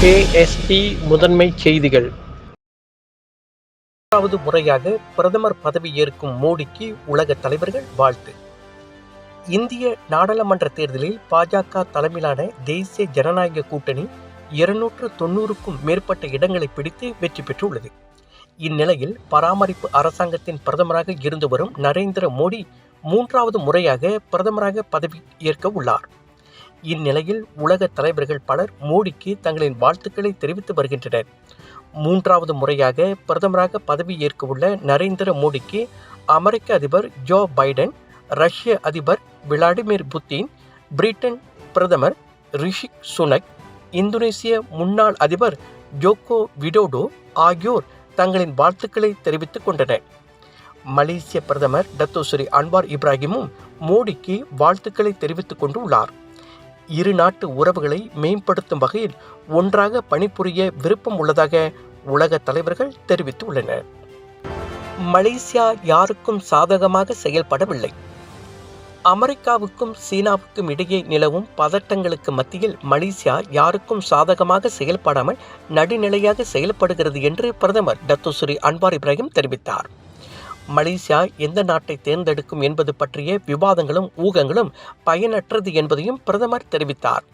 KST முதன்மை செய்திகள். மூன்றாவது முறையாக பிரதமர் பதவி ஏற்கும் மோடிக்கு உலக தலைவர்கள் வாழ்த்து. இந்திய நாடாளுமன்ற தேர்தலில் பாஜக தலைமையிலான தேசிய ஜனநாயக கூட்டணி இருநூற்று தொண்ணூறுக்கும் மேற்பட்ட இடங்களை பிடித்து வெற்றி பெற்றுள்ளது. இந்நிலையில் பராமரிப்பு அரசாங்கத்தின் பிரதமராக இருந்து வரும் நரேந்திர மோடி மூன்றாவது முறையாக பிரதமராக பதவி ஏற்க உள்ளார். இந்நிலையில் உலக தலைவர்கள் பலர் மோடிக்கு தங்களின் வாழ்த்துக்களை தெரிவித்து வருகின்றனர். மூன்றாவது முறையாக பிரதமராக பதவி உள்ள நரேந்திர மோடிக்கு அமெரிக்க அதிபர் ஜோ பைடன் ரஷ்ய அதிபர் விளாடிமிர் புத்தின் பிரிட்டன் பிரதமர் ரிஷி சுனக் இந்தோனேசிய முன்னாள் அதிபர் ஜோகோ விடோடோ ஆகியோர் தங்களின் வாழ்த்துக்களை தெரிவித்துக் கொண்டனர். மலேசிய பிரதமர் டத்தோஸ்ரீ அன்வார் இப்ராஹிமும் மோடிக்கு வாழ்த்துக்களை தெரிவித்துக் கொண்டுள்ளார். உள்ளார் இரு நாட்டு உறவுகளை மேம்படுத்தும் வகையில் ஒன்றாக பணிபுரிய விருப்பம் உள்ளதாக உலக தலைவர்கள் தெரிவித்துள்ளனர். மலேசியா யாருக்கும் சாதகமாக செயல்படவில்லை. அமெரிக்காவுக்கும் சீனாவுக்கும் இடையே நிலவும் பதட்டங்களுக்கு மத்தியில் மலேசியா யாருக்கும் சாதகமாக செயல்படாமல் நடுநிலையாக செயல்படுகிறது என்று பிரதமர் டத்துஸ்ரீ அன்வார் இப்ராஹிம் தெரிவித்தார். மலேசியா எந்த நாட்டை தேர்ந்தெடுக்கும் என்பது பற்றிய விவாதங்களும் ஊகங்களும் பயனற்றது என்பதையும் பிரதமர் தெரிவித்தார்.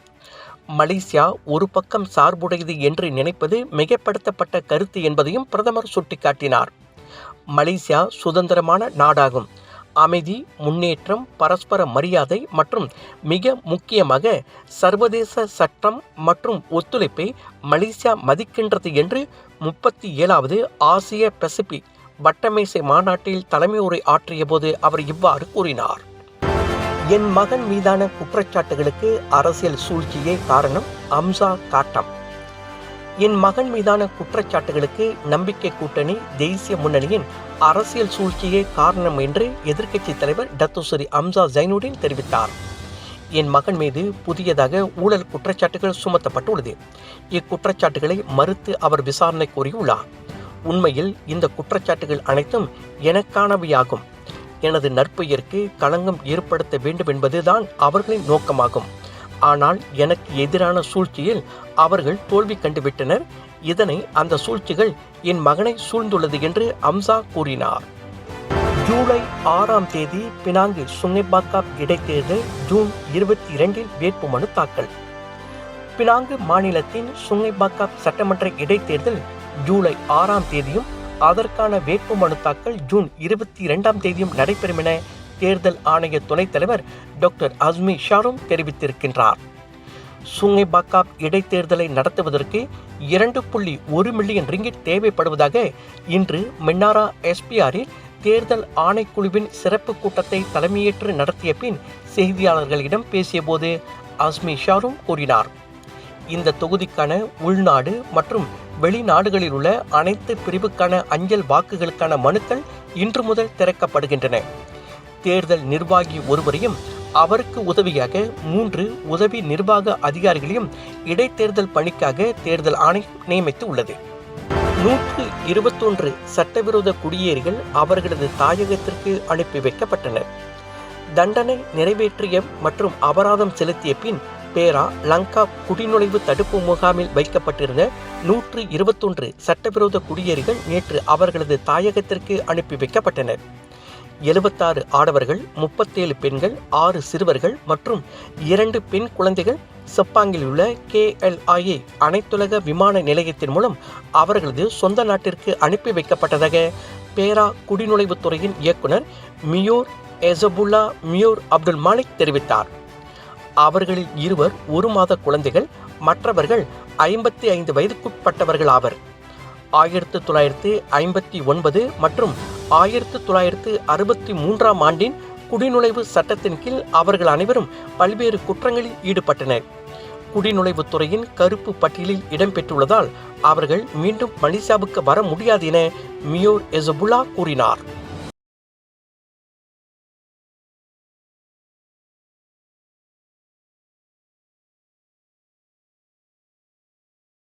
மலேசியா ஒரு பக்கம் சார்புடையது என்று நினைப்பது மிகப்படுத்தப்பட்ட கருத்து என்பதையும் பிரதமர் சுட்டிக்காட்டினார். மலேசியா சுதந்திரமான நாடாகும். அமைதி முன்னேற்றம் பரஸ்பர மரியாதை மற்றும் மிக முக்கியமாக சர்வதேச சட்டம் மற்றும் ஒத்துழைப்பை மலேசியா மதிக்கின்றது என்று முப்பத்தி ஏழாவது ஆசிய பசிபிக் வட்டமேசை மாநாட்டில் தலைமை உரை ஆற்றிய போது அவர் இவ்வாறு கூறினார். என் மகன் மீதான குற்றச்சாட்டுகளுக்கு அரசியல் சூழ்ச்சியே காரணம் அம்சா காட்டம். என் மகன் மீதான குற்றச்சாட்டுகளுக்கு நம்பிக்கை கூட்டணி தேசிய முன்னணியின் அரசியல் சூழ்ச்சியே காரணம் என்று எதிர்க்கட்சி தலைவர் டத்துசரி அம்சா ஜைனுடின் தெரிவித்தார். என் மகன் மீது புதியதாக ஊழல் குற்றச்சாட்டுகள் சுமத்தப்பட்டுள்ளது. இக்குற்றச்சாட்டுகளை மறுத்து அவர் விசாரணை கோரியுள்ளார் உண்மையில் இந்த குற்றச்சாட்டுகள் அனைத்தும் எனக்கானவையாகும். எனது நற்பெயருக்கு களங்கம் ஏற்படுத்த வேண்டும் என்பதுதான் அவர்களின் நோக்கமாகும். ஆனால் எனக்கு எதிரான சூழ்ச்சியில் அவர்கள் தோல்வி கண்டுவிட்டனர். இதனை அந்த சூழ்ச்சிகள் என் மகனை சூழ்ந்துள்ளது என்று அம்சா கூறினார். ஜூலை ஆறாம் தேதி பினாங்கு சுங்கைபாக்கா இடைத்தேர்தல் ஜூன் இருபத்தி இரண்டில் வேட்புமனு தாக்கல். பினாங்கு மாநிலத்தின் சுங்கைபாக்கா சட்டமன்ற இடைத்தேர்தல் ஜூலை ஆறாம் தேதியும் அதற்கான வேட்புமனு தாக்கல் ஜூன் இருபத்தி இரண்டாம் தேதியும் நடைபெறும் என தேர்தல் ஆணைய துணைத் தலைவர் டாக்டர் அஸ்மி ஷாரும் தெரிவித்திருக்கின்றார். சுங்கை பாக்காப் இடைத்தேர்தலை நடத்துவதற்கு இரண்டு புள்ளி ஒரு மில்லியன் ரிங்கிட் தேவைப்படுவதாக இன்று மின்னாரா எஸ்பிஆரில் தேர்தல் ஆணைக்குழுவின் சிறப்பு கூட்டத்தை தலைமையேற்று நடத்திய பின் செய்தியாளர்களிடம் பேசியபோது அஸ்மி ஷாரும் கூறினார். இந்த தொகுதிக்கான உள்நாடு மற்றும் வெளிநாடுகளில் உள்ள அனைத்து பிரிவுக்கான அஞ்சல் வாக்குகளுக்கான மனுக்கள் இன்று முதல் திறக்கப்படுகின்றன. தேர்தல் நிர்வாகி ஒருவரையும் அவருக்கு உதவியாக மூன்று உதவி நிர்வாக அதிகாரிகளையும் இடைத்தேர்தல் பணிக்காக தேர்தல் ஆணை நியமித்து உள்ளது. நூற்று இருபத்தொன்று சட்டவிரோத குடியேறிகள் அவர்களது தாயகத்திற்கு அனுப்பி வைக்கப்பட்டனர். தண்டனை நிறைவேற்றிய மற்றும் அபராதம் செலுத்திய பின் பேரா லங்கா குடிநுழைவு தடுப்பு முகாமில் வைக்கப்பட்டிருந்த நூற்று இருபத்தொன்று சட்டவிரோத குடியேறிகள் நேற்று அவர்களது தாயகத்திற்கு அனுப்பி வைக்கப்பட்டனர். எழுபத்தாறு ஆடவர்கள் முப்பத்தேழு பெண்கள் ஆறு சிறுவர்கள் மற்றும் இரண்டு பெண் குழந்தைகள் செப்பாங்கில் உள்ள கேஎல்ஐஏ அனைத்துலக விமான நிலையத்தின் மூலம் அவர்களது சொந்த நாட்டிற்கு அனுப்பி வைக்கப்பட்டதாக பேரா குடிநுழைவுத்துறையின் இயக்குனர் மியோர் எசபுல்லா மியோர் அப்துல் மாலிக் தெரிவித்தார். அவர்களில் இருவர் ஒரு மாத குழந்தைகள் மற்றவர்கள் ஐம்பத்தி ஐந்து வயதுக்குட்பட்டவர்கள் ஆவர். ஆயிரத்து தொள்ளாயிரத்து ஐம்பத்தி ஒன்பது மற்றும் ஆயிரத்து தொள்ளாயிரத்து அறுபத்தி மூன்றாம் ஆண்டின் குடிநுழைவு சட்டத்தின் கீழ் அவர்கள் அனைவரும் பல்வேறு குற்றங்களில் ஈடுபட்டனர். குடிநுழைவுத்துறையின் கருப்பு பட்டியலில் இடம்பெற்றுள்ளதால் அவர்கள் மீண்டும் மலேசியாவுக்கு வர முடியாது என மியோர் எசபுல்லா கூறினார்.